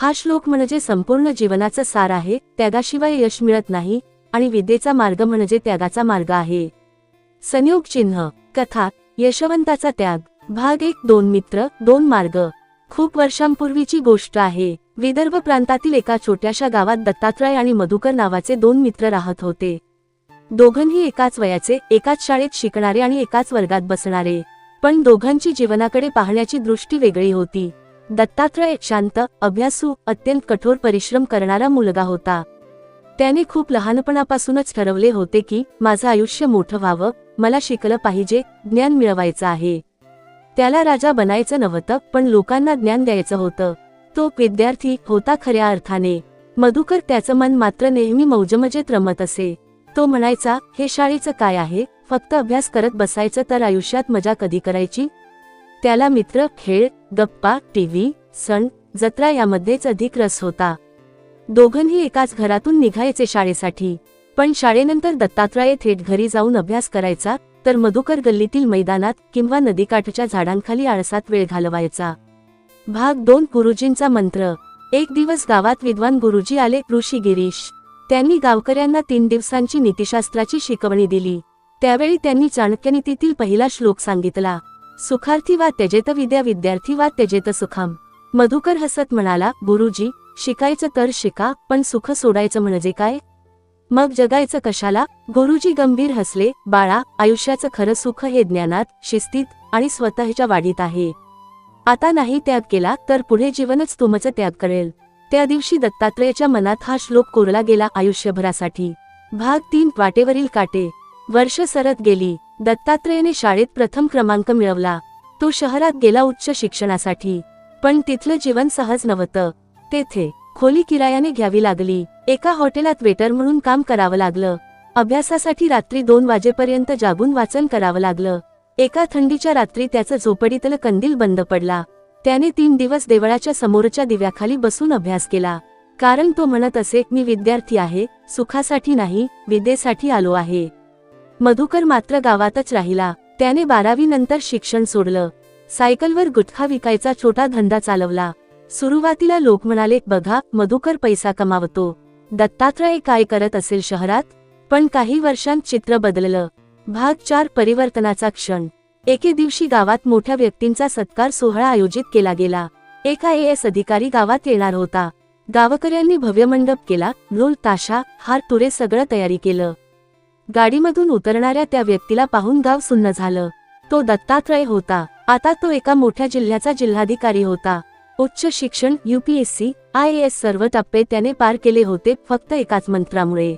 हा श्लोक म्हणजे संपूर्ण जीवनाचं सार आहे त्यागाशिवाय यश मिळत नाही आणि विद्येचा मार्ग म्हणजे त्यागाचा मार्ग आहे. संयोग चिन्ह कथा यशवंताचा त्याग भाग एक दोन मित्र दोन मार्ग. खूप वर्षांपूर्वीची गोष्ट आहे. विदर्भ प्रांतातील एका छोट्याशा गावात दत्तात्रय आणि मधुकर नावाचे दोन मित्र राहत होते. दोघंही एकाच वयाचे एकाच शाळेत शिकणारे आणि एकाच वर्गात बसणारे. पण दोघांची जीवनाकडे पाहण्याची दृष्टी वेगळी होती. दत्तात्रय एक शांत अभ्यासू अत्यंत कठोर परिश्रम करणारा मुलगा होता. त्याने खूप लहानपणापासूनच ठरवले होते की माझं आयुष्य मोठं व्हावं मला शिकलं पाहिजे ज्ञान मिळवायचं आहे. त्याला राजा बनायचं नव्हतं पण लोकांना ज्ञान द्यायचं होतं. तो विद्यार्थी होता खऱ्या अर्थाने. मधुकर त्याचं मन मात्र नेहमी मौजमजेत रमत असे. तो म्हणायचा हे शाळेचं काय आहे? फक्त अभ्यास करत बसायचं तर आयुष्यात मजा कधी करायची? त्याला मित्र खेळ गप्पा टीव्ही सण जत्रा यामध्येच अधिक रस होता. दोघंही एकाच घरातून निघायचे शाळेसाठी. पण शाळेनंतर दत्तात्रय थेट घरी जाऊन अभ्यास करायचा तर मधुकर गल्लीतील मैदानात किंवा नदीकाठच्या झाडांखाली आळसात वेळ घालवायचा. भाग दोन गुरुजींचा मंत्र. एक दिवस गावात विद्वान गुरुजी आले ऋषी गिरीश. त्यांनी गावकऱ्यांना तीन दिवसांची नीतिशास्त्राची शिकवणी दिली. त्यावेळी त्यांनी चाणक्यनीतीतील पहिला श्लोक सांगितला. सुखार्थी वा त्यजेत विद्या विद्यार्थी वा त्यजेत सुखाम. मधुकर हसत म्हणाला गुरुजी शिकायचं तर शिका पण सुख सोडायचं म्हणजे काय? मग जगायचं कशाला? गुरुजी गंभीर हसले बाळा आयुष्याचं खरं सुख हे ज्ञानात शिस्तीत आणि स्वतःच्या वाढीत आहे. आता नाही त्याग केला तर पुढे जीवनच तुमचं त्याग करेल. त्या दिवशी दत्तात्रयाच्या मनात हा श्लोक कोरला गेला आयुष्यभरासाठी. भाग तीन वाटेवरील काटे. वर्ष सरत गेली. दत्तात्रेयने शाळेत प्रथम क्रमांक मिळवला. तो शहरात गेला उच्च शिक्षणासाठी. पण तिथलं जीवन सहज नव्हतं. तेथे खोली किरायाने घ्यावी लागली. एका हॉटेलात वेटर म्हणून काम करावं लागलं. अभ्यासासाठी रात्री दोन वाजेपर्यंत जागून वाचन करावं लागलं. एका थंडीच्या रात्री त्याचं झोपडीतलं कंदील बंद पडला. त्याने तीन दिवस देवळाच्या समोरच्या दिव्याखाली बसून अभ्यास केला. कारण तो म्हणत असे मी विद्यार्थी आहे सुखासाठी नाही विद्येसाठी आलो आहे. मधुकर मात्र गावातच राहिला. त्याने बारावी नंतर शिक्षण सोडलं. सायकलवर गुटखा विकायचा छोटा धंदा चालवला. सुरुवातीला लोक म्हणाले बघा मधुकर पैसा कमावतो. दत्तात्रय काय करत असेल शहरात? पण काही वर्षांत चित्र बदललं. भाग चार परिवर्तनाचा क्षण. एके दिवशी गावात मोठ्या व्यक्तींचा सत्कार सोहळा आयोजित केला गेला. एका एस अधिकारी गावात येणार होता. गावकऱ्यांनी भव्य मंडप केला ढोल ताशा हार तुरे सगळं तयारी केलं. गाडीमधून उतरणाऱ्या त्या व्यक्तीला पाहून गाव सुन्न झालं. तो दत्तात्रय होता. आता तो एका मोठ्या जिल्ह्याचा जिल्हाधिकारी होता. उच्च शिक्षण युपीएससी आय एस सर्व टप्पे त्याने पार केले होते फक्त एकाच मंत्रामुळे.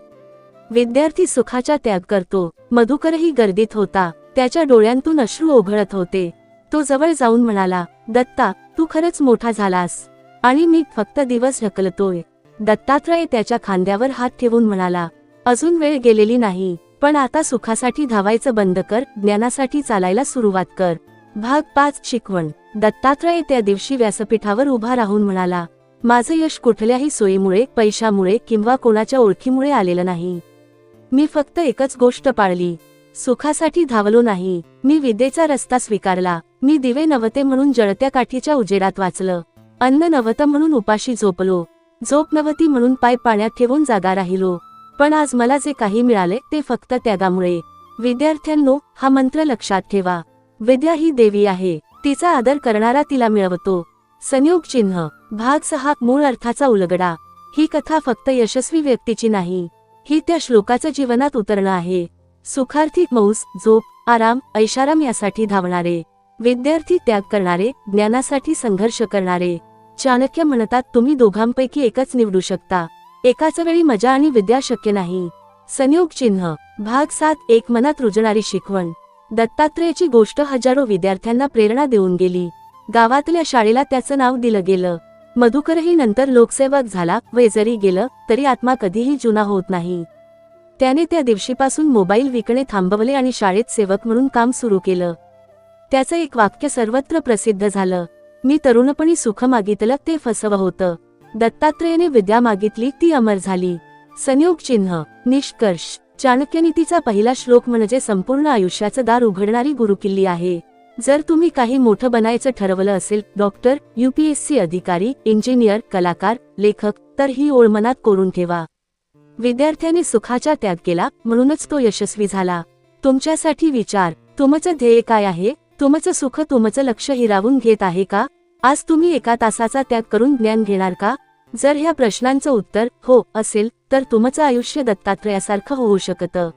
विद्यार्थी सुखाचा त्याग करतो. मधुकरही गर्दीत होता. त्याच्या डोळ्यांतून अश्रू ओघळत होते. तो जवळ जाऊन म्हणाला दत्ता तू खरंच मोठा झालास. आणि मी फक्त दिवस ढकलतोय. दत्तात्रय त्याच्या खांद्यावर हात ठेवून म्हणाला अजून वेळ गेलेली नाही पण आता सुखासाठी धावायचं बंद कर ज्ञानासाठी चालायला सुरुवात कर. भाग पाच शिकवण. दत्तात्रय त्या दिवशी व्यासपीठावर उभा राहून म्हणाला माझं यश कुठल्याही सोयीमुळे पैशामुळे किंवा कोणाच्या ओळखीमुळे आलेलं नाही. मी फक्त एकच गोष्ट पाळली. सुखासाठी धावलो नाही. मी विद्येचा रस्ता स्वीकारला. मी दिवे नवते म्हणून जळत्या काठीच्या उजेडात वाचलं. अन्न नवतं म्हणून उपाशी झोपलो. झोप नवती म्हणून पाय पाण्यात ठेवून जागा राहिलो. पण आज मला जे काही मिळाले ते फक्त त्यागामुळे. विद्यार्थ्यांनो हा मंत्र लक्षात ठेवा. विद्या ही देवी आहे. तिचा आदर करणारा तिला मिळवतो. संयोग चिन्ह भाग सहा मूळ अर्थाचा उलगडा. ही कथा फक्त यशस्वी व्यक्तीची नाही. ही त्या श्लोकाचं जीवनात उतरणं आहे. सुखार्थी मौस झोप आराम ऐशाराम यासाठी धावणारे. विद्यार्थी त्याग करणारे ज्ञानासाठी संघर्ष करणारे. चाणक्य म्हणतात तुम्ही दोघांपैकी एकच निवडू शकता. एकाच वेळी मजा आणि विद्या शक्य नाही. संयोग चिन्ह भाग सात एक मनात रुजणारी शिकवण. दत्तात्रेयची गोष्ट हजारो विद्यार्थ्यांना प्रेरणा देऊन गेली. गावातल्या शाळेला त्याचं नाव दिलं गेलं. मधुकरही नंतर लोकसेवक झाला वय जरी गेलं तरी आत्मा कधीही जुना होत नाही. त्याने त्या दिवशीपासून मोबाईल विकणे थांबवले आणि शाळेत सेवक म्हणून काम सुरू केलं. त्याचं एक वाक्य सर्वत्र प्रसिद्ध झालं. मी तरुणपणी सुख मागितलं ते फसवं होतं. दत्तात्रेयने विद्या मागितली ती अमर झाली. संयोग चिन्ह निष्कर्ष. चाणक्यनीतीचा पहिला श्लोक म्हणजे संपूर्ण आयुष्याचं दार उघडणारी गुरुकिल्ली आहे. जर तुम्ही काही मोठं बनायचं ठरवलं असेल डॉक्टर युपीएससी अधिकारी इंजिनियर कलाकार लेखक तर ही ओळ मनात कोरून ठेवा. विद्यार्थ्याने सुखाचा त्याग केला म्हणूनच तो यशस्वी झाला. तुमच्यासाठी विचार तुमचं ध्येय काय आहे? तुमचं सुख तुमचं लक्ष हिरावून घेत आहे का? आज तुम्ही एका तासाचा त्याग करून ज्ञान घेणार का? जर ह्या प्रश्नांचं उत्तर हो असेल तर तुमचं आयुष्य दत्तात्रयासारखं होऊ शकतं.